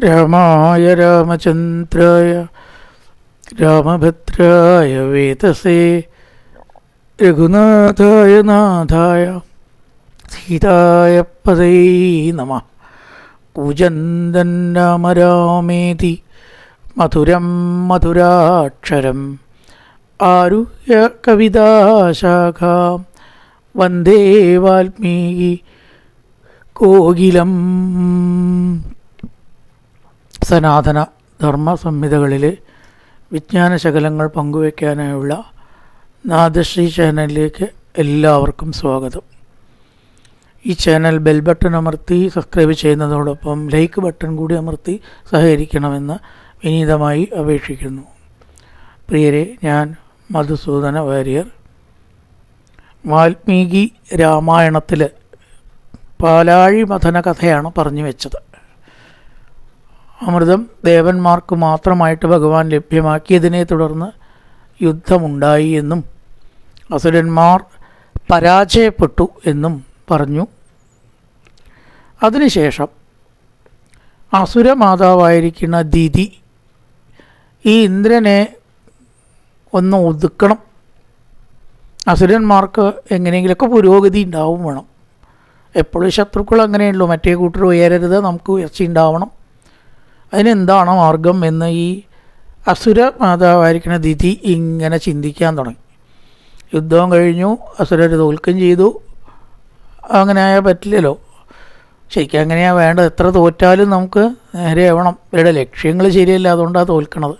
രാമായ രാമചന്ദ്രായ രാമഭദ്രായ വേതസേ രഘുനാഥായ നാഥായ സീതായ പദൈ നമ കൂജന്തൻ രാമരാമേതി മധുരം മധുരാക്ഷരം ആരുഹ്യ കവിതാശാഖാം വന്ദേ വാൽമീകി കോകിലം സനാതന ധർമ്മ സംഹിതകളിലെ വിജ്ഞാനശകലങ്ങൾ പങ്കുവയ്ക്കാനായുള്ള നാദശ്രീ ചാനലിലേക്ക് എല്ലാവർക്കും സ്വാഗതം. ഈ ചാനൽ ബെൽ ബട്ടൺ അമർത്തി സബ്സ്ക്രൈബ് ചെയ്യുന്നതോടൊപ്പം ലൈക്ക് ബട്ടൺ കൂടി അമർത്തി സഹകരിക്കണമെന്ന് വിനീതമായി അപേക്ഷിക്കുന്നു. പ്രിയരെ ഞാൻ മധുസൂദന വാര്യർ. വാൽമീകി രാമായണത്തിൽ പാലാഴി മഥന കഥയാണ് പറഞ്ഞു വെച്ചത്. അമൃതം ദേവന്മാർക്ക് മാത്രമായിട്ട് ഭഗവാൻ ലഭ്യമാക്കിയതിനെ തുടർന്ന് യുദ്ധമുണ്ടായി എന്നും അസുരന്മാർ പരാജയപ്പെട്ടു എന്നും പറഞ്ഞു. അതിനുശേഷം അസുരമാതാവായിരിക്കുന്ന ദിതി ഈ ഇന്ദ്രനെ ഒന്ന് ഒതുക്കണം. അസുരന്മാർക്ക് എങ്ങനെയെങ്കിലുമൊക്കെ പുരോഗതി ഉണ്ടാവും വേണം. എപ്പോഴും ശത്രുക്കൾ അങ്ങനെയുള്ളൂ. മറ്റേ കൂട്ടർ ഉയരരുത് നമുക്ക് ഉയർച്ച ഉണ്ടാവണം അതിനെന്താണ് മാർഗം എന്ന് ഈ അസുര മാതാവായിരിക്കുന്ന ദിതി ഇങ്ങനെ ചിന്തിക്കാൻ തുടങ്ങി. യുദ്ധവും കഴിഞ്ഞു അസുരർ തോൽക്കും ചെയ്തു. അങ്ങനെ ആയാൽ പറ്റില്ലല്ലോ. ശരിക്കും അങ്ങനെയാണ് വേണ്ടത്? എത്ര തോറ്റാലും നമുക്ക് നേരെ ആവണം. ഇവരുടെ ലക്ഷ്യങ്ങൾ ശരിയല്ല അതുകൊണ്ടാണ് തോൽക്കണത്.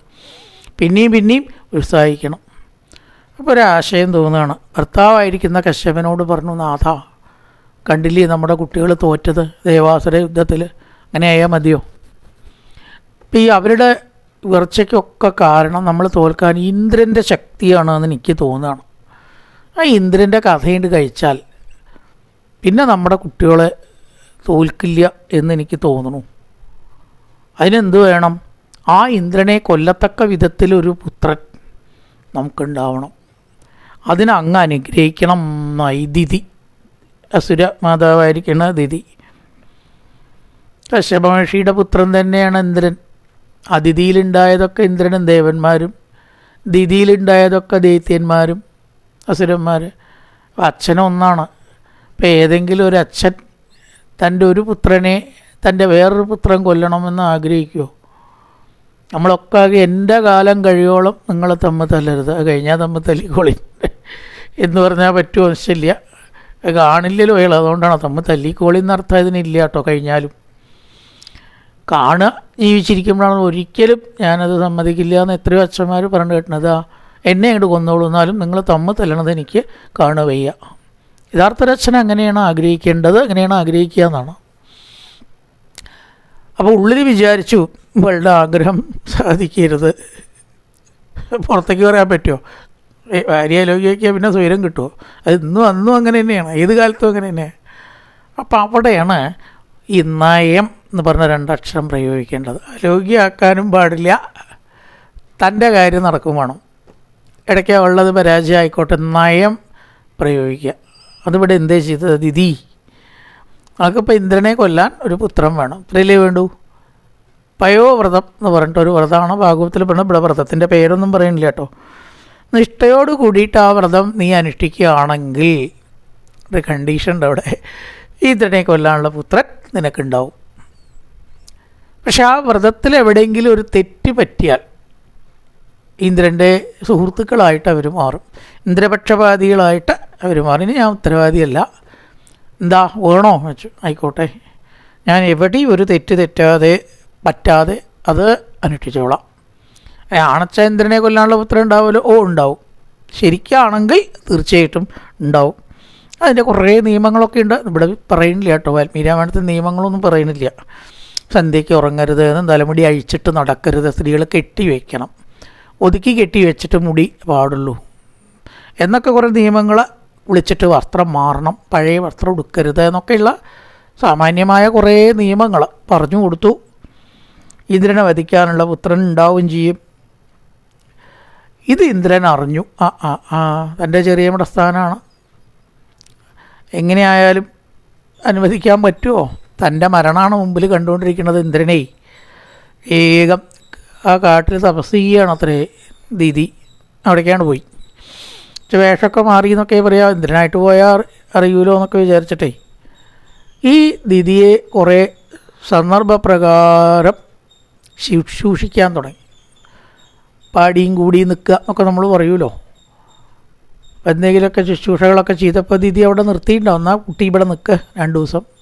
പിന്നെയും പിന്നെയും ഉത്സാഹിക്കണം. അപ്പോൾ ഒരാശയം തോന്നുകയാണ്. ഭർത്താവായിരിക്കുന്ന കശ്യപനോട് പറഞ്ഞു നാഥ കണ്ടില്ലേ നമ്മുടെ കുട്ടികൾ തോറ്റത്? ദേവാസുര യുദ്ധത്തിൽ അങ്ങനെ ആയാൽ മതിയോ? ഇപ്പം ഈ അവരുടെ ഉയർച്ചയ്ക്കൊക്കെ കാരണം നമ്മൾ തോൽക്കാൻ ഇന്ദ്രന്റെ ശക്തിയാണ് എന്ന് എനിക്ക് തോന്നുകയാണ്. ആ ഇന്ദ്രന്റെ കഥയുണ്ട് കഴിച്ചാൽ പിന്നെ നമ്മുടെ കുട്ടികളെ തോൽക്കില്ല എന്ന് എനിക്ക് തോന്നുന്നു. അതിനെന്ത് വേണം? ആ ഇന്ദ്രനെ കൊല്ലത്തക്ക വിധത്തിലൊരു പുത്രൻ നമുക്കുണ്ടാവണം. അതിനെ അങ്ങ് അനുഗ്രഹിക്കണം എന്നായി ദിതി. അസുര മാതാവായിരിക്കണ ദിതി. കശ്യപ മഹർഷിയുടെ പുത്രൻ തന്നെയാണ് ഇന്ദ്രൻ. അതിഥിയിലുണ്ടായതൊക്കെ ഇന്ദ്രനും ദേവന്മാരും ദിതിയിലുണ്ടായതൊക്കെ ദൈത്യന്മാരും അസുരന്മാർ അച്ഛനും ഒന്നാണ്. ഇപ്പം ഏതെങ്കിലും ഒരു അച്ഛൻ തന്റെ ഒരു പുത്രനെ തന്റെ വേറൊരു പുത്രൻ കൊല്ലണമെന്ന് ആഗ്രഹിക്കുമോ നമ്മളൊക്കെ എന്റെ കാലം കഴിയോളം നിങ്ങളെ തമ്മിൽ തല്ലരുത്. അത് കഴിഞ്ഞാൽ തമ്മിൽ തല്ലിക്കോളി. എന്ന് പറഞ്ഞാൽ പറ്റുമോ? ശല്യ. കാണില്ലല്ലോ അയാൾ. അതുകൊണ്ടാണ് തമ്മിൽ തല്ലിക്കോളി എന്നർത്ഥം ഇതിനില്ല കേട്ടോ. കഴിഞ്ഞാലും. കാണുക ജീവിച്ചിരിക്കുമ്പോഴാണ് ഒരിക്കലും ഞാനത് സമ്മതിക്കില്ല എന്ന് എത്രയോ അച്ഛന്മാർ പറഞ്ഞു കേട്ടത് എന്നെ അങ്ങോട്ട് കൊന്നോളൂ എന്നാലും നിങ്ങൾ തമ്മ തല്ലണത് എനിക്ക് കാണുക വയ്യ. യഥാർത്ഥരച്ഛൻ അങ്ങനെയാണ് ആഗ്രഹിക്കേണ്ടത് അങ്ങനെയാണ് ആഗ്രഹിക്കുക എന്നാണ്. അപ്പോൾ ഉള്ളിൽ വിചാരിച്ചു ഇവളുടെ ആഗ്രഹം സാധിക്കരുത്. പുറത്തേക്ക് പറയാൻ പറ്റുമോ ഭാര്യ ലോകിയാക്കിയാൽ പിന്നെ സ്വയം കിട്ടുമോ അത് ഇന്നും അന്നും അങ്ങനെ തന്നെയാണ് ഏത് കാലത്തും അങ്ങനെ തന്നെയാണ് അപ്പോൾ അവിടെയാണ് ഈ നയം എന്ന് പറഞ്ഞ രണ്ടക്ഷരം പ്രയോഗിക്കേണ്ടത്. രോഗിയാക്കാനും പാടില്ല. തന്റെ കാര്യം നടക്കും വേണം. ഇടയ്ക്ക് ഉള്ളത് പരാജയമായിക്കോട്ടെ നയം പ്രയോഗിക്കുക. അതിവിടെ എന്തേ ചെയ്തത്? ദിതി. നമുക്കിപ്പോൾ ഇന്ദ്രനെ കൊല്ലാൻ ഒരു പുത്രം വേണം. ഇത്രയല്ലേ വേണ്ടൂ? പയോവ്രതം എന്ന് പറഞ്ഞിട്ട് ഒരു വ്രതമാണ്. ഭാഗവത്തിൽ പെണ്ണ് ഇവിടെ വ്രതത്തിന്റെ പേരൊന്നും പറയുന്നില്ല കേട്ടോ. നിഷ്ഠയോട് കൂടിയിട്ട് ആ വ്രതം നീ അനുഷ്ഠിക്കുകയാണെങ്കിൽ ഒരു കണ്ടീഷൻ ഉണ്ട് അവിടെ. ഇന്ദ്രനെ കൊല്ലാനുള്ള പുത്രൻ നിനക്കുണ്ടാവും. പക്ഷെ ആ വ്രതത്തിൽ എവിടെയെങ്കിലും ഒരു തെറ്റ് പറ്റിയാൽ ഇന്ദ്രന്റെ സുഹൃത്തുക്കളായിട്ട് അവർ മാറും. ഇന്ദ്രപക്ഷപാതികളായിട്ട് അവർ മാറും. ഇനി ഞാൻ ഉത്തരവാദിയല്ല. എന്താ വേണോ? വെച്ചു. ആയിക്കോട്ടെ. ഞാൻ എവിടെയും ഒരു തെറ്റ് തെറ്റാതെ പറ്റാതെ അത് അനുഷ്ഠിച്ചോളാം. ആണച്ച ഇന്ദ്രനെ കൊല്ലാനുള്ള പുത്രം ഉണ്ടാവുമല്ലോ? ഓ ഉണ്ടാവും. ശരിക്കാണെങ്കിൽ തീർച്ചയായിട്ടും ഉണ്ടാവും. അതിന്റെ കുറേ നിയമങ്ങളൊക്കെ ഉണ്ട്. ഇവിടെ പറയുന്നില്ല കേട്ടോ. വാൽമീരാമായണത്തിന്റെ നിയമങ്ങളൊന്നും പറയുന്നില്ല. സന്ധ്യയ്ക്ക് ഉറങ്ങരുത് എന്നും തലമുടി അഴിച്ചിട്ട് നടക്കരുത് സ്ത്രീകൾ കെട്ടി വയ്ക്കണം ഒതുക്കി കെട്ടി വെച്ചിട്ട് മുടി പാടുള്ളൂ. എന്നൊക്കെ കുറേ നിയമങ്ങൾ വിളിച്ചിട്ട് വസ്ത്രം മാറണം പഴയ വസ്ത്രം ഉടുക്കരുത് എന്നൊക്കെയുള്ള സാമാന്യമായ കുറേ നിയമങ്ങൾ പറഞ്ഞു കൊടുത്തു. ഇന്ദ്രനെ വധിക്കാനുള്ള പുത്രൻ ഉണ്ടാവുകയും ചെയ്യും. ഇത് ഇന്ദ്രൻ അറിഞ്ഞു. ആ ആ ആ തന്റെ ചെറിയ പ്രസ്ഥാനമാണ് എങ്ങനെയായാലും അനുവദിക്കാൻ പറ്റുമോ? തന്റെ മരണമാണ് മുമ്പിൽ കണ്ടുകൊണ്ടിരിക്കുന്നത് ഇന്ദ്രനെ. വേഗം ആ കാട്ടിൽ തപസ് ചെയ്യുകയാണ് അത്രേ ദീദി. അവിടേക്കാണ് പോയി. വേഷമൊക്കെ മാറി എന്നൊക്കെ പറയാം ഇന്ദ്രനായിട്ട് പോയാൽ അറിയൂലോ എന്നൊക്കെ വിചാരിച്ചിട്ടേ. ഈ ദിതിയെ കുറേ സന്ദർഭപ്രകാരം ശുശ്രൂഷിക്കാൻ തുടങ്ങി. പാടിയും കൂടിയും നിൽക്കുക എന്നൊക്കെ നമ്മൾ പറയുമല്ലോ. എന്തെങ്കിലുമൊക്കെ ശുശ്രൂഷകളൊക്കെ ചെയ്തപ്പോൾ ദിതി അവിടെ നിർത്തിയിട്ടുണ്ടാവും. എന്നാൽ കുട്ടി ഇവിടെ നിൽക്കുക രണ്ട് ദിവസം.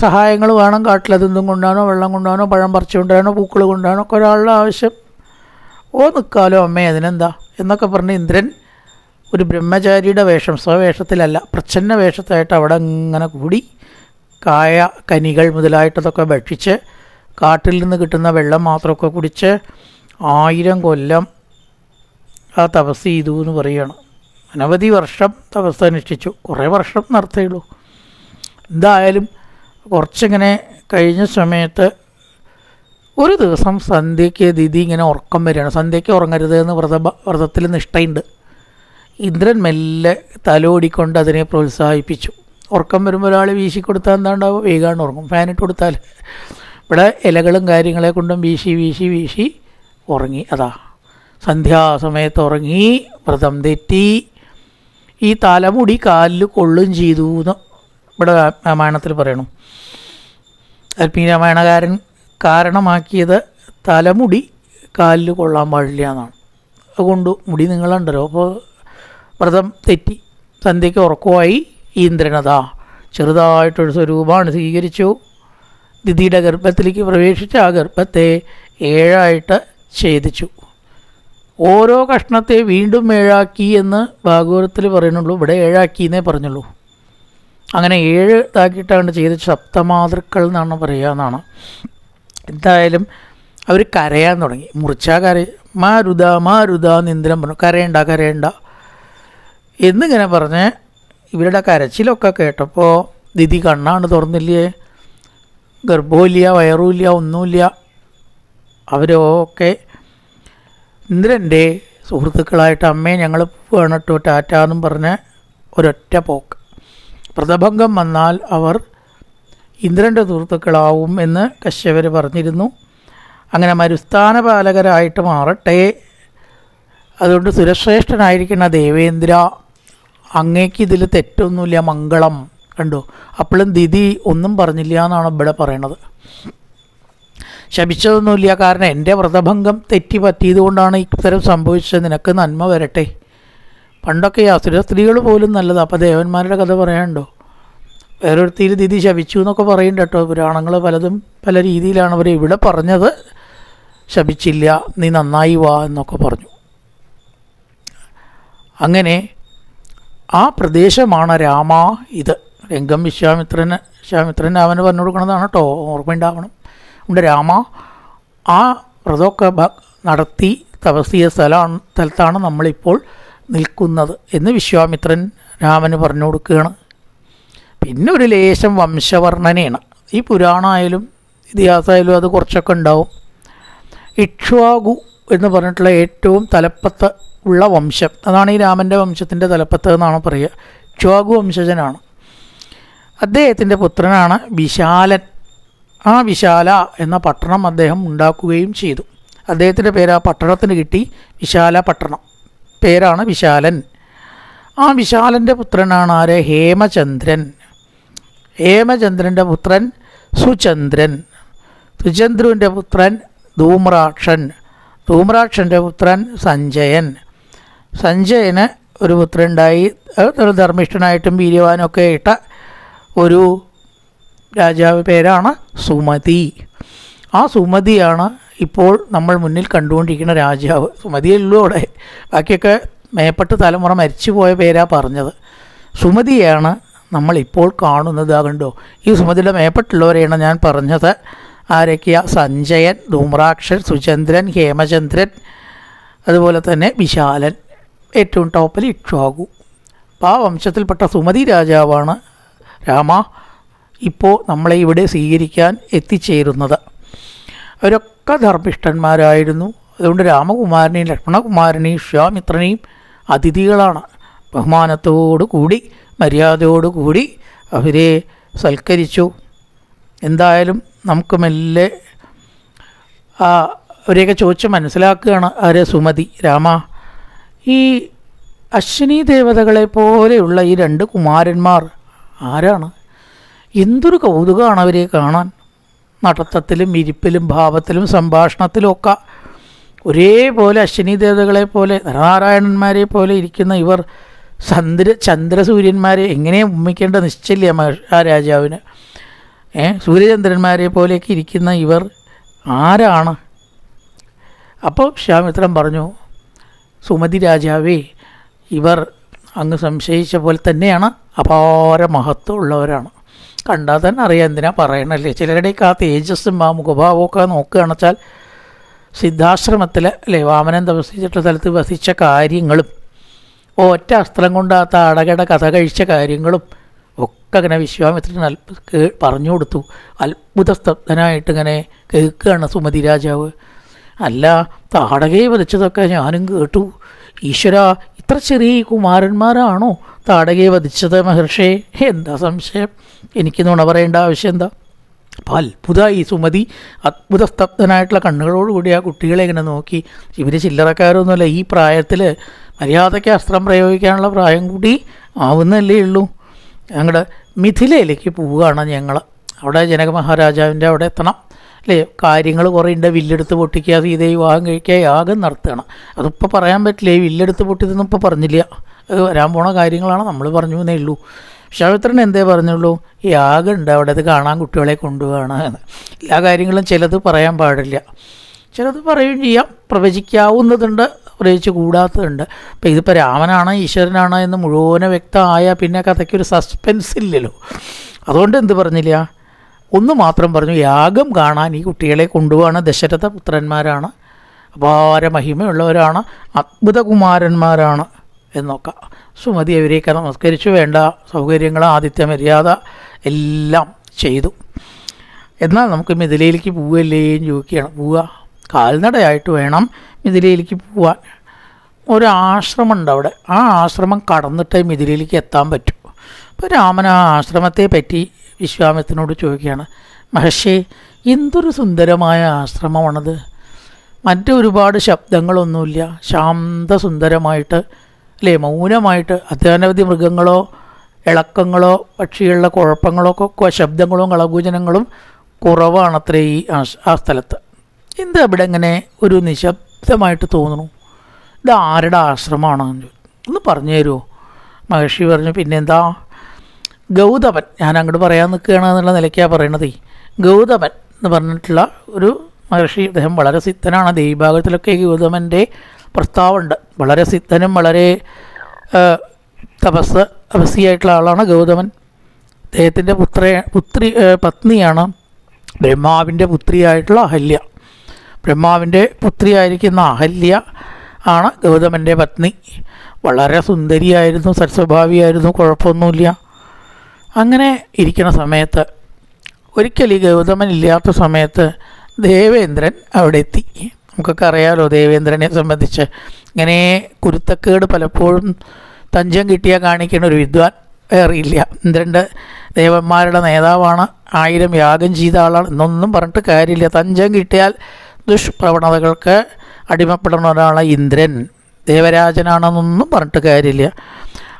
സഹായങ്ങൾ വേണം കാട്ടിലതെന്തും കൊണ്ടാണോ വെള്ളം കൊണ്ടാണോ പഴം പറിച്ചു കൊണ്ടാണോ പൂക്കൾ കൊണ്ടാണോ ഒക്കെ ഒരാളുടെ ആവശ്യം. ഓ നിൽക്കാലോ അമ്മേ അതിനെന്താ? എന്നൊക്കെ പറഞ്ഞ് ഇന്ദ്രൻ ഒരു ബ്രഹ്മചാരിയുടെ വേഷം സ്വവേഷത്തിലല്ല പ്രച്ഛന്ന വേഷത്തായിട്ട് അവിടെ ഇങ്ങനെ കൂടി കായ കനികൾ മുതലായിട്ടതൊക്കെ ഭക്ഷിച്ച് കാട്ടിൽ നിന്ന് കിട്ടുന്ന വെള്ളം മാത്രമൊക്കെ കുടിച്ച് ആയിരം കൊല്ലം ആ തപസ് ചെയ്തു എന്ന് പറയണം അനവധി വർഷം തപസ് അനുഷ്ഠിച്ചു. കുറേ വർഷം നടത്തേയുള്ളൂ എന്തായാലും കുറച്ചിങ്ങനെ കഴിഞ്ഞ സമയത്ത് ഒരു ദിവസം സന്ധ്യയ്ക്ക് ദിതി ഇങ്ങനെ ഉറക്കം വരികയാണ്. സന്ധ്യയ്ക്ക് ഉറങ്ങരുത് എന്ന് വ്രത വ്രതത്തിൽ നിഷ്ഠയുണ്ട്. ഇന്ദ്രൻ മെല്ലെ തലോടിക്കൊണ്ട് അതിനെ പ്രോത്സാഹിപ്പിച്ചു. ഉറക്കം വരുമ്പോൾ ഒരാൾ വീശി കൊടുത്താൽ എന്താണ്ടാവും വേഗമാണ് ഉറങ്ങും ഫാനിട്ട് കൊടുത്താൽ ഇവിടെ ഇലകളും കാര്യങ്ങളെ കൊണ്ടും വീശി വീശി വീശി ഉറങ്ങി. അതാ. സന്ധ്യാസമയത്ത് ഉറങ്ങി വ്രതം തെറ്റി. ഈ തലമുടി കാലിൽ കൊള്ളും ചെയ്തു എന്ന് ഇവിടെ രാമായണത്തിൽ പറയണു. അൽപ്പീ രാമായണകാരൻ കാരണമാക്കിയത് തലമുടി കാലിൽ കൊള്ളാൻ പാടില്ല എന്നാണ്. അതുകൊണ്ട് മുടി നിങ്ങളുണ്ടല്ലോ. അപ്പോൾ വ്രതം തെറ്റി സന്ധ്യയ്ക്ക് ഉറക്കമായി ഇന്ദ്രനതാ ചെറുതായിട്ടൊരു സ്വരൂപമാണ് സ്വീകരിച്ചു. ദിദിയുടെ ഗർഭത്തിലേക്ക് പ്രവേശിച്ച ആ ഗർഭത്തെ ഏഴായിട്ട് ഛേദിച്ചു. ഓരോ കഷ്ണത്തെ വീണ്ടും ഏഴാക്കി എന്ന് ഭാഗവതത്തിൽ പറയുന്നുള്ളൂ. ഇവിടെ ഏഴാക്കി എന്നേ പറഞ്ഞുള്ളൂ. അങ്ങനെ ഏഴ് ഇതാക്കിയിട്ടാണ് ചെയ്ത് സപ്തമാതൃക്കൾ എന്നാണ് പറയുക എന്നാണ്. എന്തായാലും അവർ കരയാൻ തുടങ്ങി. മുറിച്ച കര മാരുത മാരുത നിന്ദ്രം പറഞ്ഞു. കരയണ്ട കരയണ്ട. എന്നിങ്ങനെ പറഞ്ഞ് ഇവരുടെ കരച്ചിലൊക്കെ കേട്ടപ്പോൾ ദിതി കണ്ണാണ് തുറന്നില്ലേ? ഗർഭമില്ല വയറുമില്ല ഒന്നുമില്ല. അവരൊക്കെ ഇന്ദ്രന്റെ സുഹൃത്തുക്കളായിട്ട് അമ്മയെ ഞങ്ങൾ വേണം കേട്ടോ ടാറ്റ എന്നും പറഞ്ഞ് ഒരൊറ്റ പോക്ക്. വ്രതഭംഗം വന്നാൽ അവർ ഇന്ദ്രന്റെ സുഹൃത്തുക്കളാവും എന്ന് കശ്യപർ പറഞ്ഞിരുന്നു. അങ്ങനെ മരുസ്ഥാന പാലകരായിട്ട് മാറട്ടെ. അതുകൊണ്ട് സുരശ്രേഷ്ഠനായിരിക്കുന്ന ദേവേന്ദ്ര അങ്ങേക്ക് ഇതിൽ തെറ്റൊന്നുമില്ല മംഗളം. കണ്ടു. അപ്പോഴും ദിതി ഒന്നും പറഞ്ഞില്ല എന്നാണ് ഇവിടെ പറയണത്. ശപിച്ചതൊന്നുമില്ല. കാരണം എന്റെ വ്രതഭംഗം തെറ്റി പറ്റിയതുകൊണ്ടാണ് ഇത്തരം സംഭവിച്ചത്. നിനക്ക് നന്മ വരട്ടെ. പണ്ടൊക്കെ അസുര സ്ത്രീകൾ പോലും നല്ലത്. അപ്പോൾ ദേവന്മാരുടെ കഥ പറയാനുണ്ടോ? വേറൊരുത്തിയിൽ ദിതി ശപിച്ചു എന്നൊക്കെ പറയുന്നുണ്ട് കേട്ടോ. പുരാണങ്ങൾ പലതും പല രീതിയിലാണ് അവർ ഇവിടെ പറഞ്ഞത്. ശപിച്ചില്ല നീ നന്നായി വാ എന്നൊക്കെ പറഞ്ഞു. അങ്ങനെ ആ പ്രദേശമാണ് രാമ ഇത്. രംഗം വിശ്വാമിത്രന് വിശ്വാമിത്രൻ അവന് പറഞ്ഞു കൊടുക്കണതാണ് കേട്ടോ. ഓർമ്മയുണ്ടാവണം. ഉണ്ട് രാമ. ആ വ്രതമൊക്കെ നടത്തി തപസ്സിയ സ്ഥലമാണ് സ്ഥലത്താണ് നമ്മളിപ്പോൾ നിൽക്കുന്നത് എന്ന് വിശ്വാമിത്രൻ രാമന് പറഞ്ഞു കൊടുക്കുകയാണ്. പിന്നെ ഒരു ലേശം വംശവർണനയാണ്. ഈ പുരാണമായാലും ഇതിഹാസമായാലും അത് കുറച്ചൊക്കെ ഉണ്ടാവും. ഇക്ഷ്വാകു എന്ന് പറഞ്ഞിട്ടുള്ള ഏറ്റവും തലപ്പത്ത് ഉള്ള വംശം. അതാണ് ഈ രാമന്റെ വംശത്തിന്റെ തലപ്പത്ത് എന്നാണ് പറയുക. ഇക്ഷ്വാകു വംശജനാണ്. അദ്ദേഹത്തിന്റെ പുത്രനാണ് വിശാലൻ. ആ വിശാല എന്ന പട്ടണം അദ്ദേഹം ഉണ്ടാക്കുകയും ചെയ്തു. അദ്ദേഹത്തിന്റെ പേര് ആ പട്ടണത്തിന് കിട്ടി വിശാല പട്ടണം പേരാണ് വിശാലൻ. ആ വിശാലന്റെ പുത്രനാണ് ആര്? ഹേമചന്ദ്രൻ. ഹേമചന്ദ്രന്റെ പുത്രൻ സുചന്ദ്രൻ. സുചന്ദ്രുവിന്റെ പുത്രൻ ധൂമ്രാക്ഷൻ. ധൂമ്രാക്ഷന്റെ പുത്രൻ സഞ്ജയൻ. സഞ്ജയന് ഒരു പുത്രനുണ്ടായി. ധർമ്മിഷ്ഠനായിട്ടും വീര്യവാനൊക്കെ ഇട്ട ഒരു രാജാവ് പേരാണ് സുമതി. ആ സുമതിയാണ് ഇപ്പോൾ നമ്മൾ മുന്നിൽ കണ്ടുകൊണ്ടിരിക്കുന്ന രാജാവ് സുമതിയല്ലോ അവിടെ. ബാക്കിയൊക്കെ മേപ്പെട്ട് തലമുറ മരിച്ചു പോയ പേരാ പറഞ്ഞത്. സുമതിയാണ് നമ്മളിപ്പോൾ കാണുന്നത് കണ്ടോ? ഈ സുമതിയുടെ മേപ്പെട്ടുള്ളവരെയാണ് ഞാൻ പറഞ്ഞത്. ആരൊക്കെയാ? സഞ്ജയൻ ധൂമ്രാക്ഷൻ സുചന്ദ്രൻ ഹേമചന്ദ്രൻ അതുപോലെ തന്നെ വിശാലൻ. ഏറ്റവും ടോപ്പിൽ ഇക്ഷാകു അപ്പോൾ ആ വംശത്തിൽപ്പെട്ട സുമതി രാജാവാണ് രാമ. ഇപ്പോൾ നമ്മളെ ഇവിടെ സ്വീകരിക്കാൻ എത്തിച്ചേരുന്നത്. അവരൊക്കെ ധർമ്മിഷ്ഠന്മാരായിരുന്നു. അതുകൊണ്ട് രാമകുമാരനെയും ലക്ഷ്മണകുമാരനെയും ശ്യാമിത്രനെയും അതിഥികളാണ്. ബഹുമാനത്തോടു കൂടി മര്യാദയോടു കൂടി അവരെ സൽക്കരിച്ചു. എന്തായാലും നമുക്ക് മെല്ലെ ആ അവരെയൊക്കെ ചോദിച്ച് മനസ്സിലാക്കുകയാണ് ആരെ സുമതി രാമ. ഈ അശ്വിനി ദേവതകളെ പോലെയുള്ള ഈ രണ്ട് കുമാരന്മാർ ആരാണ്? എന്തൊരു കൗതുകമാണ് അവരെ കാണാൻ. നടത്തത്തിലും ഇരിപ്പിലും ഭാവത്തിലും സംഭാഷണത്തിലും ഒക്കെ ഒരേപോലെ അശ്വിനി ദേവതകളെ പോലെ നരനാരായണന്മാരെ പോലെ ഇരിക്കുന്ന ഇവർ ചന്ദ്ര ചന്ദ്രസൂര്യന്മാരെ എങ്ങനെ ഉമ്മിക്കേണ്ട നിശ്ചയില്ല ആ രാജാവിന്. ഏ സൂര്യചന്ദ്രന്മാരെ പോലെയൊക്കെ ഇരിക്കുന്ന ഇവർ ആരാണ്? അപ്പോൾ ശ്യാമിത്രം പറഞ്ഞു സുമതി രാജാവേ ഇവർ അങ്ങ് സംശയിച്ച പോലെ തന്നെയാണ് അപാര മഹത്വമുള്ളവരാണ് കണ്ടാൽ തന്നെ അറിയാം എന്തിനാ പറയണല്ലേ. ചിലരുടെയൊക്കെ ആ തേജസ്സും ആ മുഖഭാവമൊക്കെ നോക്കുകയാണെന്ന് വെച്ചാൽ സിദ്ധാശ്രമത്തിൽ അല്ലേ വാമനൻ തപസിച്ചിട്ട സ്ഥലത്ത് വസിച്ച കാര്യങ്ങളും ഒറ്റ അസ്ത്രം കൊണ്ട് ആ കഥ കഴിച്ച കാര്യങ്ങളും ഒക്കെ ഇങ്ങനെ വിശ്വാമിത്രൻ അത്ഭുത പറഞ്ഞു കൊടുത്തു. അത്ഭുത സ്തബ്ധനായിട്ട് ഇങ്ങനെ കേൾക്കുകയാണ് സുമതി രാജാവ്. അല്ല താടകയെ വധിച്ചതൊക്കെ ഞാനും കേട്ടു. ഈശ്വര ഇത്ര ചെറിയ കുമാരന്മാരാണോ താടകയെ വധിച്ചത് മഹർഷേ? എന്താ സംശയം? എനിക്ക് നുണ പറയേണ്ട ആവശ്യം എന്താ? അപ്പോൾ അത്ഭുതമായി സുമതി അത്ഭുത സ്തബ്ധനായിട്ടുള്ള കണ്ണുകളോടുകൂടി ആ കുട്ടികളെ ഇങ്ങനെ നോക്കി. ഇവർ ചില്ലറക്കാരൊന്നുമല്ല ഈ പ്രായത്തിൽ മര്യാദയ്ക്ക് അസ്ത്രം പ്രയോഗിക്കാനുള്ള പ്രായം കൂടി ആവുന്നല്ലേ ഉള്ളൂ. ഞങ്ങളുടെ മിഥിലയിലേക്ക് പോവുകയാണ് ഞങ്ങൾ അവിടെ ജനക മഹാരാജാവിന്റെ അവിടെ എത്തണം. അല്ലേ? കാര്യങ്ങൾ കുറേ ഉണ്ട്. വില്ലെടുത്ത് പൊട്ടിക്കുക സീതയെ വിവാഹം കഴിക്കുക യാഗം നടത്തുകയാണ് അതിപ്പോൾ പറയാൻ പറ്റില്ല. ഈ വില്ലെടുത്ത് പൊട്ടിയതൊന്നും ഇപ്പോൾ പറഞ്ഞില്ല. അത് വരാൻ പോണ കാര്യങ്ങളാണ് നമ്മൾ പറഞ്ഞു എന്നേ ഉള്ളൂ. ശാവിത്രൻ എന്തേ പറഞ്ഞുള്ളൂ? യാഗം ഉണ്ട് അവിടെ. അത് കാണാൻ കുട്ടികളെ കൊണ്ടുപോകണം എന്ന്. എല്ലാ കാര്യങ്ങളും ചിലത് പറയാൻ പാടില്ല. ചിലത് പറയുകയും ചെയ്യാം. പ്രവചിക്കാവുന്നതുണ്ട്. പ്രവചിച്ച് കൂടാത്തതുണ്ട്. അപ്പോൾ ഇതിപ്പോൾ രാമനാണ് ഈശ്വരനാണ് എന്ന് മുഴുവനെ വ്യക്തമായ പിന്നെ കഥയ്ക്കൊരു സസ്പെൻസ് ഇല്ലല്ലോ. അതുകൊണ്ട് എന്ത് പറഞ്ഞില്ല? ഒന്ന് മാത്രം പറഞ്ഞു യാഗം കാണാൻ ഈ കുട്ടികളെ കൊണ്ടുപോകാണ് ദശരഥ പുത്രന്മാരാണ്. അപാര മഹിമയുള്ളവരാണ്. അത്ഭുതകുമാരന്മാരാണ്. എന്നൊക്കെ. സുമതി അവരെയൊക്കെ നമസ്കരിച്ചു. വേണ്ട സൗകര്യങ്ങൾ ആദിത്യ മര്യാദ എല്ലാം ചെയ്തു. എന്നാൽ നമുക്ക് മിഥിലയിലേക്ക് പോവുകയല്ലേയും ചോദിക്കുകയാണ്. പോവുക. കാൽനടയായിട്ട് വേണം മിഥിലയിലേക്ക് പോവാൻ. ഒരു ആശ്രമമുണ്ട് അവിടെ. ആ ആശ്രമം കടന്നിട്ടേ മിഥിലയിലേക്ക് എത്താൻ പറ്റും. അപ്പോൾ രാമൻ ആ ആശ്രമത്തെ പറ്റി വിശ്വാമിത്രനോട് ചോദിക്കുകയാണ് മഹർഷി എന്തൊരു സുന്ദരമായ ആശ്രമമാണത്. മറ്റൊരുപാട് ശബ്ദങ്ങളൊന്നുമില്ല. ശാന്തസുന്ദരമായിട്ട് അല്ലേ മൗനമായിട്ട് അത്യാനവധി മൃഗങ്ങളോ ഇളക്കങ്ങളോ പക്ഷികളുടെ കുഴപ്പങ്ങളോ ഒക്കെ ശബ്ദങ്ങളും കളകൂചനങ്ങളും കുറവാണത്രേ ഈ ആ- സ്ഥലത്ത്. എന്താ ഇവിടെ ഇങ്ങനെ ഒരു നിശബ്ദമായിട്ട് തോന്നുന്നു? ഇത് ആരുടെ ആശ്രമമാണ് ഒന്ന് പറഞ്ഞു തരുമോ? മഹർഷി പറഞ്ഞു പിന്നെന്താ? ഗൗതമൻ ഞാൻ അങ്ങോട്ട് പറയാൻ നിൽക്കുകയാണ് എന്നുള്ള നിലയ്ക്കാണ് പറയണത്. ഗൗതമൻ എന്ന് പറഞ്ഞിട്ടുള്ള ഒരു മഹർഷി അദ്ദേഹം വളരെ സിദ്ധനാണ്. ദേവിഭാഗത്തിലൊക്കെ ഗൗതമന്റെ പ്രസ്താവമുണ്ട് വളരെ സിദ്ധനും വളരെ തപസ് തപസ്സിയായിട്ടുള്ള ആളാണ് ഗൗതമൻ. അദ്ദേഹത്തിന്റെ പുത്ര പുത്രി പത്നിയാണ് ബ്രഹ്മാവിന്റെ പുത്രിയായിട്ടുള്ള അഹല്യ. ബ്രഹ്മാവിന്റെ പുത്രിയായിരിക്കുന്ന അഹല്യ ആണ് ഗൗതമന്റെ പത്നി. വളരെ സുന്ദരിയായിരുന്നു സത്സ്വഭാവിയായിരുന്നു കുഴപ്പമൊന്നുമില്ല. അങ്ങനെ ഇരിക്കുന്ന സമയത്ത് ഒരിക്കൽ ഈ ഗൗതമൻ ഇല്ലാത്ത സമയത്ത് ദേവേന്ദ്രൻ അവിടെ എത്തി നമുക്കൊക്കെ അറിയാലോ ദേവേന്ദ്രനെ സംബന്ധിച്ച്. ഇങ്ങനെ കുരുത്തക്കേട് പലപ്പോഴും തഞ്ചം കിട്ടിയാൽ കാണിക്കുന്ന ഒരു വിദ്വാൻ വേറെയില്ല. ഇന്ദ്രന്റെ ദേവന്മാരുടെ നേതാവാണ്. ആയിരം യാഗം ചെയ്ത ആളാണ്. എന്നൊന്നും പറഞ്ഞിട്ട് കാര്യമില്ല. തഞ്ചം കിട്ടിയാൽ ദുഷ്പ്രവണതകൾക്ക് അടിമപ്പെടുന്ന ഒരാളാണ് ഇന്ദ്രൻ. ദേവരാജനാണെന്നൊന്നും പറഞ്ഞിട്ട് കാര്യമില്ല.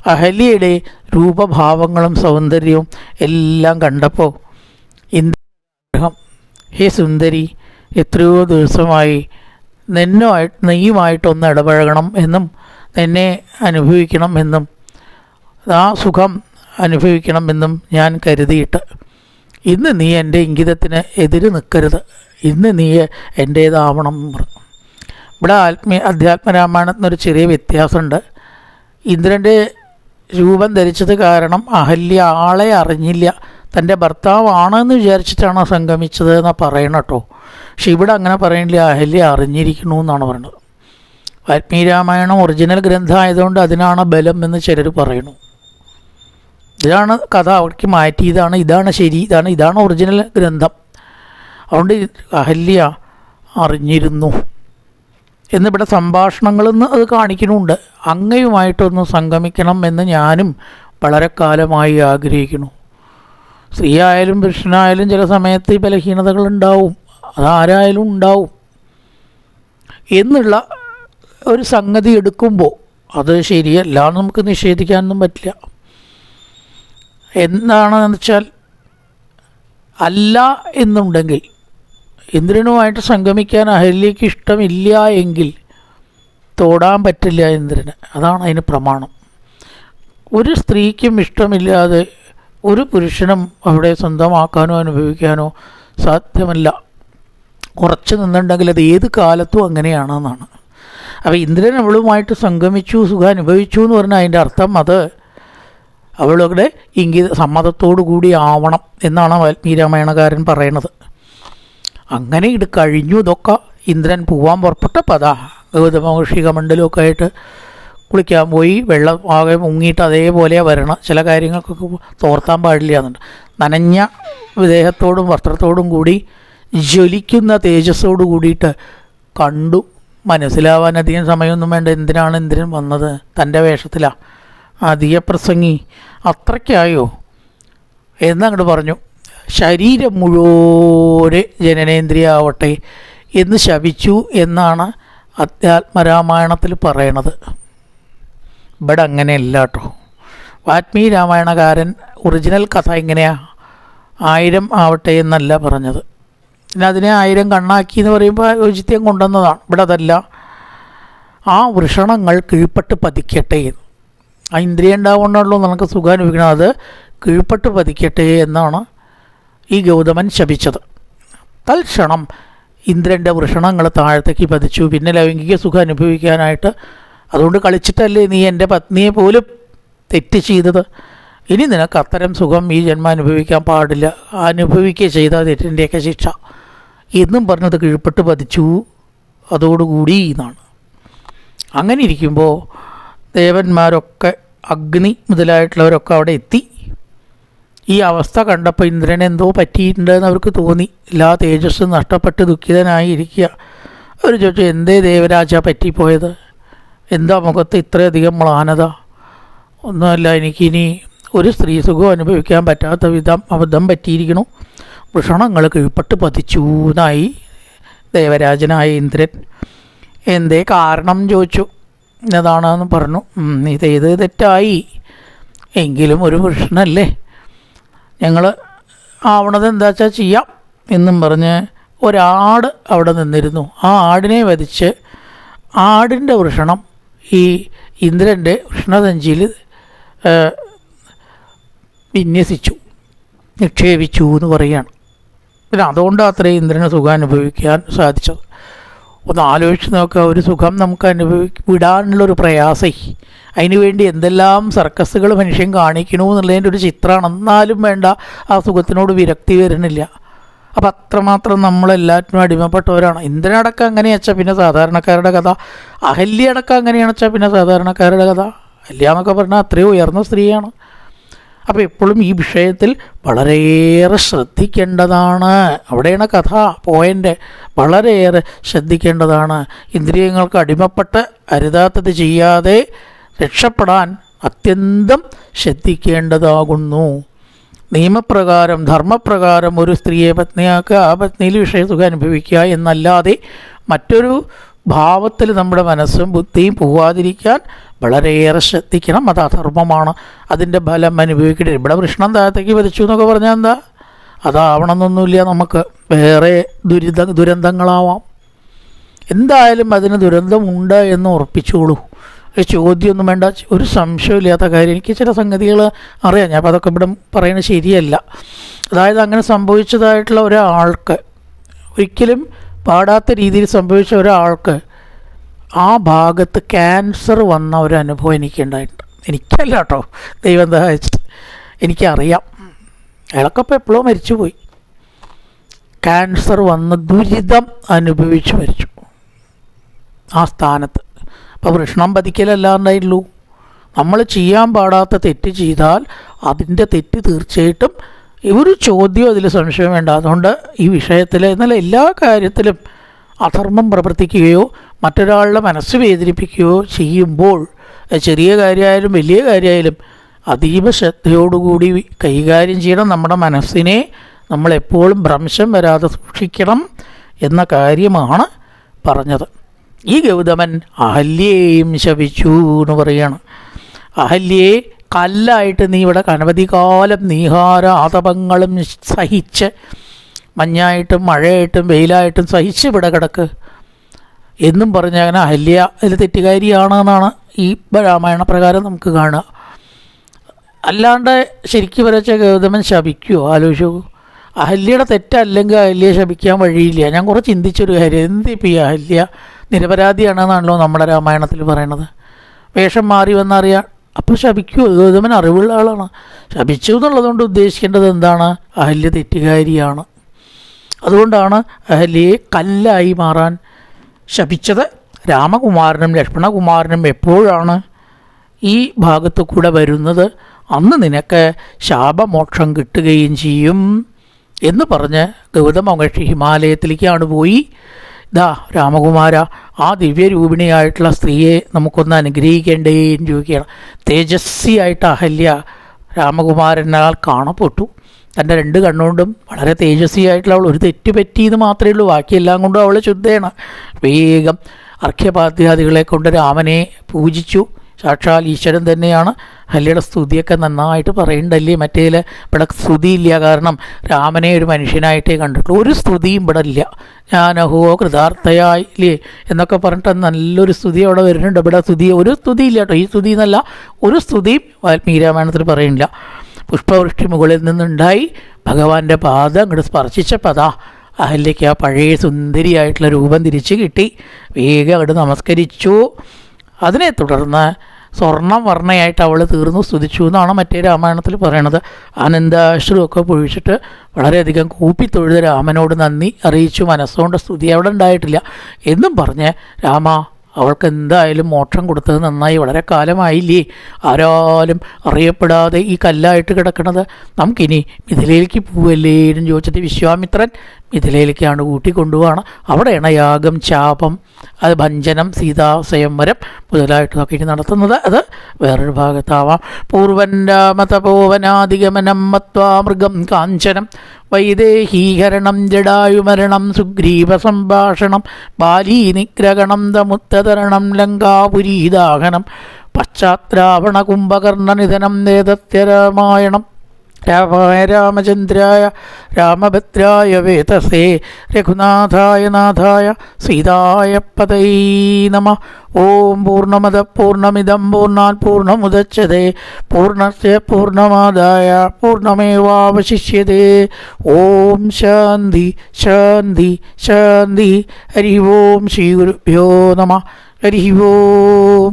അഹല്യയുടെ രൂപഭാവങ്ങളും സൗന്ദര്യവും എല്ലാം കണ്ടപ്പോൾ ഇന്ദ്രഗ്രഹം ഹേ സുന്ദരി എത്രയോ ദിവസമായി നിന്നുമായിട്ട് നെയ്യുമായിട്ടൊന്ന് ഇടപഴകണം എന്നും നിന്നെ അനുഭവിക്കണം എന്നും ആ സുഖം അനുഭവിക്കണം എന്നും ഞാൻ കരുതിയിട്ട് ഇന്ന് നീ എന്റെ ഇംഗിതത്തിന് എതിര് നിൽക്കരുത് ഇന്ന് നീ എന്റേതാവണം ഇവിടെ ആത്മീയ അധ്യാത്മരാമായണത്തിനൊരു ചെറിയ വ്യത്യാസമുണ്ട്. ഇന്ദ്രന്റെ രൂപം ധരിച്ചത് കാരണം അഹല്യ ആളെ അറിഞ്ഞില്ല. തന്റെ ഭർത്താവാണെന്ന് വിചാരിച്ചിട്ടാണ് സംഗമിച്ചത് എന്നാണ് പറയണം കേട്ടോ. പക്ഷെ ഇവിടെ അങ്ങനെ പറയണില്ല. അഹല്യ അറിഞ്ഞിരിക്കണു എന്നാണ് പറയുന്നത്. വാൽമീരാമായണം ഒറിജിനൽ ഗ്രന്ഥം ആയതുകൊണ്ട് അതിനാണ് ബലം എന്ന് ചിലർ പറയുന്നു. ഇതാണ് കഥ. അവർക്ക് മാറ്റിയതാണ് ഇതാണ് ശരി. ഇതാണ് ഇതാണ് ഒറിജിനൽ ഗ്രന്ഥം. അതുകൊണ്ട് അഹല്യ അറിഞ്ഞിരുന്നു. എന്നിവിടെ സംഭാഷണങ്ങളെന്ന് അത് കാണിക്കുന്നുണ്ട്. അങ്ങയുമായിട്ടൊന്ന് സംഗമിക്കണം എന്ന് ഞാനും വളരെ കാലമായി ആഗ്രഹിക്കുന്നു. സ്ത്രീയായാലും പുരുഷനായാലും ചില സമയത്ത് ഈ ബലഹീനതകൾ ഉണ്ടാവും. അതാരായാലും ഉണ്ടാവും. എന്നുള്ള ഒരു സംഗതി എടുക്കുമ്പോൾ അത് ശരിയല്ല നമുക്ക് നിഷേധിക്കാനൊന്നും പറ്റില്ല. എന്താണെന്ന് വെച്ചാൽ അല്ല എന്നുണ്ടെങ്കിൽ ഇന്ദ്രനുമായിട്ട് സംഗമിക്കാൻ അഹല്യയ്ക്ക് ഇഷ്ടമില്ല എങ്കിൽ തോടാൻ പറ്റില്ല ഇന്ദ്രന്. അതാണ് അതിന് പ്രമാണം. ഒരു സ്ത്രീക്കും ഇഷ്ടമില്ലാതെ ഒരു പുരുഷനും അവിടെ സ്വന്തമാക്കാനോ അനുഭവിക്കാനോ സാധ്യമല്ല. കുറച്ച് നിന്നുണ്ടെങ്കിൽ അത് ഏത് കാലത്തും അങ്ങനെയാണെന്നാണ്. അപ്പോൾ ഇന്ദ്രൻ അവളുമായിട്ട് സംഗമിച്ചു സുഖം അനുഭവിച്ചു എന്ന് പറഞ്ഞാൽ അതിന്റെ അർത്ഥം അത് അവളുടെ ഇംഗിത സമ്മതത്തോടു കൂടി ആവണം എന്നാണ് വാൽമീരാമായണകാരൻ പറയണത് അങ്ങനെ ഇത് കഴിഞ്ഞു. ഇതൊക്കെ ഇന്ദ്രൻ പോവാൻ പുറപ്പെട്ടപ്പോൾ അതാ ഗൗതമ മണ്ഡലമൊക്കെ ആയിട്ട് കുളിക്കാൻ പോയി. വെള്ളം ആകെ മുങ്ങിയിട്ട് അതേപോലെ വരണം. ചില കാര്യങ്ങൾക്കൊക്കെ തോർത്താൻ പാടില്ല എന്നുണ്ട്. നനഞ്ഞ ദേഹത്തോടും വസ്ത്രത്തോടും കൂടി ജ്വലിക്കുന്ന തേജസ്സോട് കൂടിയിട്ട് കണ്ടു. മനസ്സിലാവാൻ അധികം സമയമൊന്നും വേണ്ട. എന്തിനാണ് ഇന്ദ്രൻ വന്നത്? തന്റെ വേഷത്തിലാണ് അധിക പ്രസംഗി അത്രയ്ക്കായോ? എന്നങ്ങോട്ട് പറഞ്ഞു. ശരീരം മുഴുവൻ ജനനേന്ദ്രിയാവട്ടെ എന്ന് ശവിച്ചു എന്നാണ് അധ്യാത്മരാമായണത്തിൽ പറയണത്. ഇവിടെ അങ്ങനെയല്ല കേട്ടോ വാത്മീ രാമായണകാരൻ ഒറിജിനൽ കഥ എങ്ങനെയാ ആയിരം ആവട്ടെ എന്നല്ല പറഞ്ഞത്. പിന്നെ അതിനെ ആയിരം കണ്ണാക്കി എന്ന് പറയുമ്പോൾ യോജിത്യം കൊണ്ടുവന്നതാണ്. ഇവിടെ അതല്ല ആ വൃഷണങ്ങൾ കീഴ്പ്പെട്ട് പതിക്കട്ടെ. ആ ഇന്ദ്രിയം ഉണ്ടാവുകൊണ്ടുള്ളൂ നമുക്ക് സുഖം അനുഭവിക്കണം. അത് കീഴ്പ്പെട്ട് പതിക്കട്ടെ എന്നാണ് ഈ ഗൗതമൻ ശപിച്ചത്. തൽക്ഷണം ഇന്ദ്രന്റെ വൃഷണങ്ങൾ താഴത്തേക്ക് പതിച്ചു. പിന്നെ ലൈംഗിക സുഖം അനുഭവിക്കാനായിട്ട് അതുകൊണ്ട് കളിച്ചിട്ടല്ലേ നീ എന്റെ പത്നിയെ പോലും തെറ്റ് ചെയ്തത്? ഇനി നിനക്ക് അത്തരം സുഖം ഈ ജന്മം അനുഭവിക്കാൻ പാടില്ല. അനുഭവിക്കുക ചെയ്ത തെറ്റിന്റെയൊക്കെ ശിക്ഷ. എന്നും പറഞ്ഞത് കീഴ്പ്പെട്ട് പതിച്ചു. അതോടുകൂടി എന്നാണ് അങ്ങനെ ഇരിക്കുമ്പോൾ ദേവന്മാരൊക്കെ അഗ്നി മുതലായിട്ടുള്ളവരൊക്കെ അവിടെ എത്തി. ഈ അവസ്ഥ കണ്ടപ്പോൾ ഇന്ദ്രന് എന്തോ പറ്റിയിട്ടുണ്ടെന്ന് അവർക്ക് തോന്നി. എല്ലാ തേജസ്സും നഷ്ടപ്പെട്ട് ദുഃഖിതനായി ഇരിക്കുക. അവർ ചോദിച്ചു എന്തേ ദേവരാജ പറ്റിപ്പോയത്? എന്താ മുഖത്ത് ഇത്രയധികം മ്ലാനത? ഒന്നുമല്ല എനിക്കിനി ഒരു സ്ത്രീ സുഖം അനുഭവിക്കാൻ പറ്റാത്ത വിധം അബദ്ധം പറ്റിയിരിക്കണു വൃഷണങ്ങൾ കീഴ്പ്പെട്ട് പതിച്ചൂന്നായി ദേവരാജനായ ഇന്ദ്രൻ എന്തേ കാരണം ചോദിച്ചു. എന്നതാണെന്ന് പറഞ്ഞു. ഇതേത് ഇത് ഇത് തെറ്റായി? എങ്കിലും ഒരു പുരുഷനല്ലേ ഞങ്ങൾ ആവണത് എന്താ വെച്ചാൽ ചെയ്യാം എന്നും പറഞ്ഞ് ഒരാട് അവിടെ നിന്നിരുന്നു. ആ ആടിനെ വധിച്ച് ആടിന്റെ വൃഷണം ഈ ഇന്ദ്രന്റെ വൃഷണസഞ്ചിയിൽ വിന്യസിച്ചു നിക്ഷേപിച്ചു എന്ന് പറയുകയാണ്. പിന്നെ അതുകൊണ്ട് അത്രയും ഇന്ദ്രന് സുഖം അനുഭവിക്കാൻ സാധിച്ചത്. ഒന്ന് ആലോചിച്ച് നോക്കുക ഒരു സുഖം നമുക്ക് അനുഭവി വിടാനുള്ളൊരു പ്രയാസേ. അതിനുവേണ്ടി എന്തെല്ലാം സർക്കസുകൾ മനുഷ്യൻ കാണിക്കണു എന്നുള്ളതിന്റെ ഒരു ചിത്രമാണ് എന്നാലും വേണ്ട ആ സുഖത്തിനോട് വിരക്തി വരുന്നില്ല. അപ്പം അത്രമാത്രം നമ്മളെല്ലാറ്റിനും അടിമപ്പെട്ടവരാണ്. ഇന്ദ്രനടക്കം അങ്ങനെയാച്ചാൽ പിന്നെ സാധാരണക്കാരുടെ കഥ. അഹല്യടക്കം അങ്ങനെയാണെച്ചാൽ പിന്നെ സാധാരണക്കാരുടെ കഥ. അല്ല എന്നൊക്കെ പറഞ്ഞാൽ അത്രയും ഉയർന്ന സ്ത്രീയാണ്. അപ്പോൾ എപ്പോഴും ഈ വിഷയത്തിൽ വളരെയേറെ ശ്രദ്ധിക്കേണ്ടതാണ്. അവിടെയാണ് കഥ പോയിന്റ് വളരെയേറെ ശ്രദ്ധിക്കേണ്ടതാണ്. ഇന്ദ്രിയങ്ങൾക്ക് അടിമപ്പെട്ട് അരുതാത്തത് ചെയ്യാതെ രക്ഷപ്പെടാൻ അത്യന്തം ശ്രദ്ധിക്കേണ്ടതാകുന്നു. നിയമപ്രകാരം ധർമ്മപ്രകാരം ഒരു സ്ത്രീയെ പത്നിയാക്കുക ആ പത്നിയിൽ വിഷയസുഖം അനുഭവിക്കുക എന്നല്ലാതെ മറ്റൊരു ഭാവത്തിൽ നമ്മുടെ മനസ്സും ബുദ്ധിയും പോവാതിരിക്കാൻ വളരെയേറെ ശ്രദ്ധിക്കണം. അത് അധർമ്മമാണ്. അതിന്റെ ഫലം അനുഭവിക്കേണ്ടി ഇവിടെ കൃഷ്ണൻ താഴത്തേക്ക് വരച്ചു എന്നൊക്കെ പറഞ്ഞാൽ എന്താ? അതാവണമെന്നൊന്നുമില്ല നമുക്ക്. വേറെ ദുരിത ദുരന്തങ്ങളാവാം. എന്തായാലും അതിന് ദുരന്തമുണ്ട് എന്ന് ഉറപ്പിച്ചോളൂ. ചോദ്യമൊന്നും വേണ്ട. ഒരു സംശയമില്ലാത്ത കാര്യം. എനിക്ക് ചില സംഗതികൾ അറിയാം. ഞാൻ അപ്പോൾ അതൊക്കെ ഇവിടെ പറയുന്നത് ശരിയല്ല. അതായത് അങ്ങനെ സംഭവിച്ചതായിട്ടുള്ള ഒരാൾക്ക് ഒരിക്കലും പാടാത്ത രീതിയിൽ സംഭവിച്ച ഒരാൾക്ക് ആ ഭാഗത്ത് ക്യാൻസർ വന്ന ഒരു അനുഭവം എനിക്കുണ്ടായിട്ടുണ്ട്. എനിക്കല്ല കേട്ടോ ദൈവം സഹായിച്ചിട്ട്. എനിക്കറിയാം. അയാളൊക്കെ എപ്പോഴോ മരിച്ചുപോയി. ക്യാൻസർ വന്ന് ദുരിതം അനുഭവിച്ച് മരിച്ചു. ആ സ്ഥാനത്ത്. അപ്പോൾ വൃഷ്ണം പതിക്കലല്ലാണ്ടായിട്ടുള്ളൂ നമ്മൾ ചെയ്യാൻ പാടാത്ത തെറ്റ് ചെയ്താൽ അതിന്റെ തെറ്റ് തീർച്ചയായിട്ടും ഒരു ചോദ്യം അതിൽ സംശയം വേണ്ട. അതുകൊണ്ട് ഈ വിഷയത്തിൽ എന്നാൽ എല്ലാ കാര്യത്തിലും അധർമ്മം പ്രവർത്തിക്കുകയോ മറ്റൊരാളുടെ മനസ്സ് വേദനിപ്പിക്കുകയോ ചെയ്യുമ്പോൾ ചെറിയ കാര്യമായാലും വലിയ കാര്യമായാലും അതീവ ശ്രദ്ധയോടുകൂടി കൈകാര്യം ചെയ്യണം. നമ്മുടെ മനസ്സിനെ നമ്മളെപ്പോഴും ഭ്രംശം വരാതെ സൂക്ഷിക്കണം എന്ന കാര്യമാണ് പറഞ്ഞത്. ഈ ഗൗതമൻ അഹല്യയെയും ശപിച്ചു എന്ന് പറയുകയാണ് അഹല്യയെ കല്ലായിട്ട് നീ ഇവിടെ അനവധി കാലം നീഹാര ആതപങ്ങളും സഹിച്ച് മഞ്ഞായിട്ടും മഴയായിട്ടും വെയിലായിട്ടും സഹിച്ച് ഇവിടെ കിടക്ക്. എന്നും പറഞ്ഞ അങ്ങനെ അഹല്യ അതിൽ തെറ്റുകാരിയാണെന്നാണ് ഈ രാമായണ പ്രകാരം നമുക്ക് കാണുക. അല്ലാണ്ട് ശരിക്കും വരച്ച ഗൗതമൻ ശപിക്കുമോ ആലോചിച്ചു അഹല്യയുടെ തെറ്റല്ലെങ്കിൽ അഹല്യ ശപിക്കാൻ വഴിയില്ല. ഞാൻ കുറച്ച് ചിന്തിച്ചൊരു കാര്യം. എന്തിപ്പോൾ ഈ അഹല്യ നിരപരാധിയാണെന്നാണല്ലോ നമ്മുടെ രാമായണത്തിൽ പറയണത് വേഷം മാറി വന്നറിയാൻ അപ്പോൾ ശപിക്കുമോ ഗൗതമൻ അറിവുള്ള ആളാണ്. ശപിച്ചു എന്നുള്ളതുകൊണ്ട് ഉദ്ദേശിക്കേണ്ടത് എന്താണ്? അഹല്യ തെറ്റുകാരിയാണ്. അതുകൊണ്ടാണ് അഹല്യയെ കല്ലായി മാറാൻ ശപിച്ചത് രാമകുമാരനും ലക്ഷ്മണകുമാരനും എപ്പോഴാണ് ഈ ഭാഗത്തു കൂടെ വരുന്നത്? അന്ന് നിനക്ക് ശാപമോക്ഷം കിട്ടുകയും ചെയ്യും എന്ന് പറഞ്ഞ് ഗൗതമ മഹർഷി ഹിമാലയത്തിലേക്കാണ് പോയി. ദാ രാമകുമാര ആ ദിവ്യരൂപിണിയായിട്ടുള്ള സ്ത്രീയെ നമുക്കൊന്ന് അനുഗ്രഹിക്കേണ്ടേന്ന് ചോദിക്കുകയാണ്. തേജസ്വിയായിട്ട് അഹല്യ രാമകുമാരനാൽ കാണപ്പെട്ടു. തന്റെ രണ്ട് കണ്ണുകൊണ്ടും വളരെ തേജസ്വിയായിട്ടുള്ള അവൾ ഒരു തെറ്റ് പറ്റിയെന്ന് മാത്രമേ ഉള്ളൂ. ബാക്കിയെല്ലാം കൊണ്ടും അവൾ ശുദ്ധയാണ്. വേഗം അർഘ്യപാദ്യാദികളെ കൊണ്ട് രാമനെ പൂജിച്ചു. സാക്ഷാൽ ഈശ്വരൻ തന്നെയാണ്. ഹല്ലിയുടെ സ്തുതിയൊക്കെ നന്നായിട്ട് പറയുന്നുണ്ടല്ലേ മറ്റേതിൽ ഇവിടെ സ്തുതിയില്ല. കാരണം രാമനെ ഒരു മനുഷ്യനായിട്ടേ കണ്ടിട്ടുള്ളൂ. ഒരു സ്തുതിയും ഇവിടെ ഇല്ല. ഞാനഹോ കൃതാർത്ഥയായി ഇല്ലേ എന്നൊക്കെ പറഞ്ഞിട്ട് നല്ലൊരു സ്തുതി അവിടെ വരുന്നുണ്ട്. ഇവിടെ സ്തുതി ഒരു സ്തുതി ഇല്ല കേട്ടോ. ഈ സ്തുതി എന്നല്ല ഒരു സ്തുതിയും വാൽമീകി രാമായണത്തിൽ പറയുന്നില്ല. പുഷ്പവൃഷ്ടി മുകളിൽ നിന്നുണ്ടായി ഭഗവാന്റെ പാദം അങ്ങോട്ട് സ്പർശിച്ച പദാ അഹല്യയ്ക്ക് ആ പഴയ സുന്ദരിയായിട്ടുള്ള രൂപം തിരിച്ചു കിട്ടി. വേഗം അങ്ങോട്ട് നമസ്കരിച്ചു. അതിനെ തുടർന്ന് സ്വർണം വർണയായിട്ട് അവൾ തീർന്നു സ്തുതിച്ചു എന്നാണ് മറ്റേ രാമായണത്തിൽ പറയണത്. ആനന്ദാശ്രുമൊക്കെ പൊഴിച്ചിട്ട് വളരെയധികം കൂപ്പി തൊഴുത രാമനോട് നന്ദി അറിയിച്ചു. മനസ്സുകൊണ്ട് സ്തുതി അവിടെ ഉണ്ടായിട്ടില്ല. എന്നും പറഞ്ഞ് രാമ അവൾക്ക് എന്തായാലും മോക്ഷം കൊടുത്തത് നന്നായി. വളരെ കാലമായില്ലേ? ആരാലും അറിയപ്പെടാതെ ഈ കല്ലായിട്ട് കിടക്കണത്. നമുക്കിനി മിഥിലയിലേക്ക് പോവല്ലേ? എന്ന് ചോദിച്ചിട്ട് വിശ്വാമിത്രൻ മിഥിലയിലേക്കാണ് കൂട്ടിക്കൊണ്ടുപോവാണ് അവിടെയാണ് യാഗം ചാപം അത് ഭഞ്ജനം സീതാ സ്വയംവരം മുതലായിട്ട് ഇനി നടത്തുന്നത്. അത് വേറൊരു ഭാഗത്താവാം. പൂർവൻ രാമതപോവനാധിഗമനം മത്വാ മൃഗം കാഞ്ചനം വൈദേഹീകരണം ജഡായുമരണം സുഗ്രീവ സംഭാഷണം ബാലീനിഗ്രഹണം ദമുത്തതരണം ലങ്കാപുരീദാഹനം പശ്ചാത്രാവണ കുംഭകർണനിധനം നേതത്യരാമായണം രാമായ രാമചന്ദ്രായ രാമഭദ്രായ വേതസേ രഘുനാഥായ നാഥായ സീതായ പതൈ നമ. ഓം പൂർണമത പൂർണമിതം പൂർണാൽ പൂർണമുദച്യത്തെ പൂർണസ്യ പൂർണമാദായ പൂർണമേവാവശിഷ്യതേ ഓം ശാന്തി ശാന്തി ശാന്തി ഹരി ഓം ശ്രീ ഗുരുഭ്യോ നമ. ഹരി ഓം